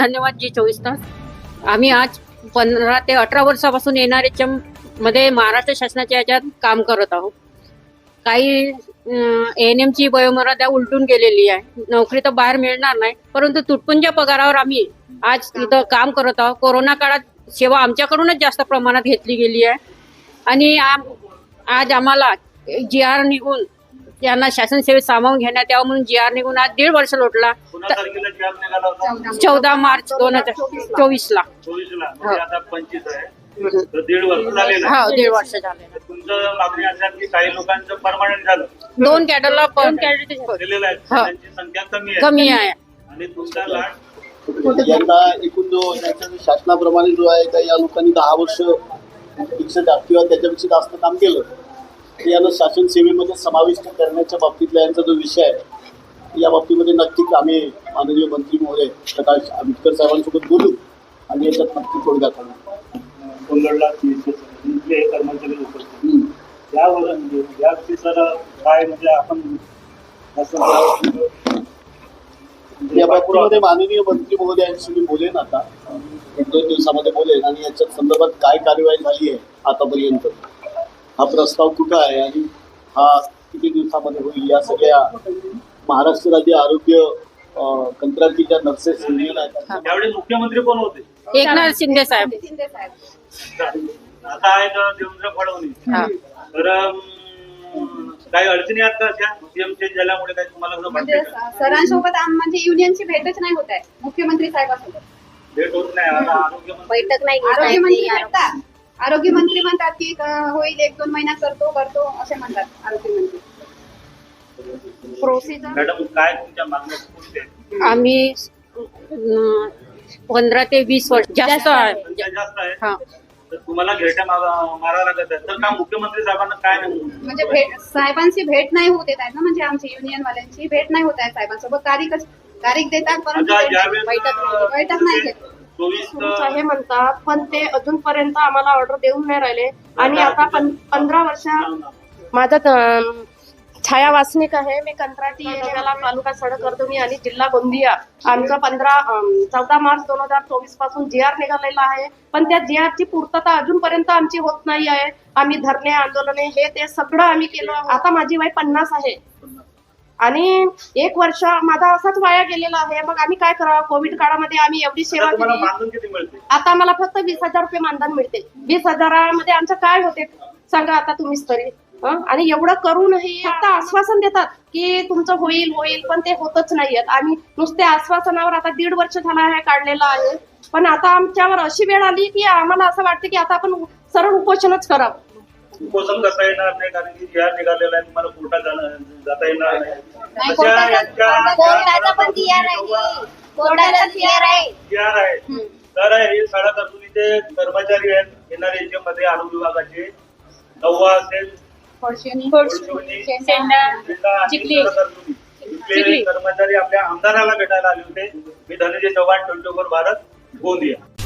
धन्यवाद जी चोवीस तास. आम्ही आज पंधरा ते अठरा वर्षापासून येणाऱ्याच्या मध्ये महाराष्ट्र शासनाच्या याच्यात काम करत आहोत. काही एन एमची वयोमर्यादा उलटून गेलेली आहे. नोकरी तर बाहेर मिळणार नाही परंतु तुटपुंज पगारावर आम्ही आज इथं काम करत आहोत. कोरोना काळात सेवा आमच्याकडूनच जास्त प्रमाणात घेतली गेली आहे. आणि आम- आज आम्हाला जी आर निघून यांना शासन सेवेत सामावून घेण्यात यावं म्हणून जी आर निघून आज दीड वर्ष लोटला. पुन्हा तारखेला जॉब निघाला होता? चौदा मार्च दोन हजार चोवीस ला चोवीस ला म्हणजे हा आहे. दीड वर्ष झाले दोन कॅडरला पण दिलेलं आहे. हा. त्यांची संख्या कमी आहे. एकूण जो शासनाप्रमाणे जो आहे का या लोकांनी दहा वर्ष जास्त किंवा त्याच्यापेक्षा जास्त काम केलं. यांना शासन सेवेमध्ये समाविष्ट करण्याच्या बाबतीतला यांचा जो विषय आहे या बाबतीमध्ये नक्कीच आम्ही माननीय मंत्री महोदय प्रकाश आंबेडकर साहेबांसोबत बोलू आणि याच्यात नक्की तोडगा काढू. कर्मचारी सर काय म्हणजे आपण असं या बाबतीमध्ये माननीय मंत्री महोदयांशी मी बोलेन आता. एक दोन दिवसामध्ये बोलेन आणि याच्या संदर्भात काय कार्यवाही झाली आहे आतापर्यंत. हा प्रस्ताव कुठं आहे आणि हा किती दिवसामध्ये होईल या सगळ्या महाराष्ट्र राज्य आरोग्य अं, कंत्राटी ज्या नर्सेस युनियन आहेत. त्यावेळी मुख्यमंत्री कोण होते? एकनाथ शिंदे साहेब. आता आहेत देवेंद्र फडणवीस. हा. तर अं, काही अडचणी आहेत का अशा? सीएम चेंज झाल्यामुळे काही तुम्हाला असं म्हणजे का? सरांसोबत आम- म्हणजे युनियनची भेटच नाही होत आहे. मुख्यमंत्री साहेबांसोबत. भेट होत नाही. आता आरोग्यमंत्री बैठक नाही घेत आहे. भेटतात. आरोग्यमंत्री म्हणतात की होईल एक दोन महिन्यात करतो करतो असे म्हणतात आरोग्यमंत्री प्रोसिजर मॅडम काय तुमच्या मागण्या कोणत्या आहेत? आम्ही पंधरा ते वीस वर्ष जास्त आहे. जास्त हा. तर तुम्हाला घेट्या मारा मारा लागत आहे. तर का मुख्यमंत्री साहेबांना काय नाही म्हणजे भेट साहेबांची भेट नाही होत येत आहे ना म्हणजे आमची युनियन वाल्यांची भेट नाही होत आहे साहेबांसोबत. तारीखच तारीख देतात परंतु आता भेट- ज्यावेळेस बैठक नाही बैठक नाही घेत. तुमचं हे म्हणतात पण ते अजूनपर्यंत आम्हाला ऑर्डर देऊन नाही राहिले. आणि आता पंधरा वर्ष माझा छाया वासनिक आहे. मी कंत्राटी एरियाला तालुका सडक करतो मी आणि जिल्हा गोंदिया. आमचा पंधरा चौदा मार्च दोन हजार चोवीसपासून जी आर निघालेला आहे. पण त्या जी ची पूर्तता अजूनपर्यंत आमची होत नाही आहे. आम्ही धरणे आंदोलने हे ते सगळं आम्ही केलं. आता माझी वय पन्नास आहे. आणि एक वर्ष माझा असाच वाया गेलेला आहे. मग आम्ही काय करावं? कोविड काळामध्ये आम्ही एवढी सेवा आता केली आता मला फक्त वीस हजार रुपये मानधन मिळते. वीस हजारामध्ये आमचं काय होते? सांगा आता तुम्हीच तरी? आणि एवढं करूनही फक्त आश्वासन देतात की तुमचं होईल होईल पण ते होतच नाहीयेत. आम्ही नुसते आश्वासनावर आता दीड वर्ष झाला आहे काढलेलं आहे. पण आता आमच्यावर अशी वेळ आली की आम्हाला असं वाटतं की आता आपण सरळ उपोषणच करावं. उपोषण करता येणार नाही कारण की आर निघालेला आहे तुम्हाला कोर्टात जाणं- जाता येणार नाही. अशा यांच्या- तर हे शाळा कर्तुनीचे कर्मचारी आहेत येणारे याच्या मध्ये आरोग्य विभागाचे. नववा असेल. कर्मचारी आपल्या आमदाराला भेटायला आले होते. मी धनंजय चव्हाण ट्वेंटी फोर भारत गोंदिया.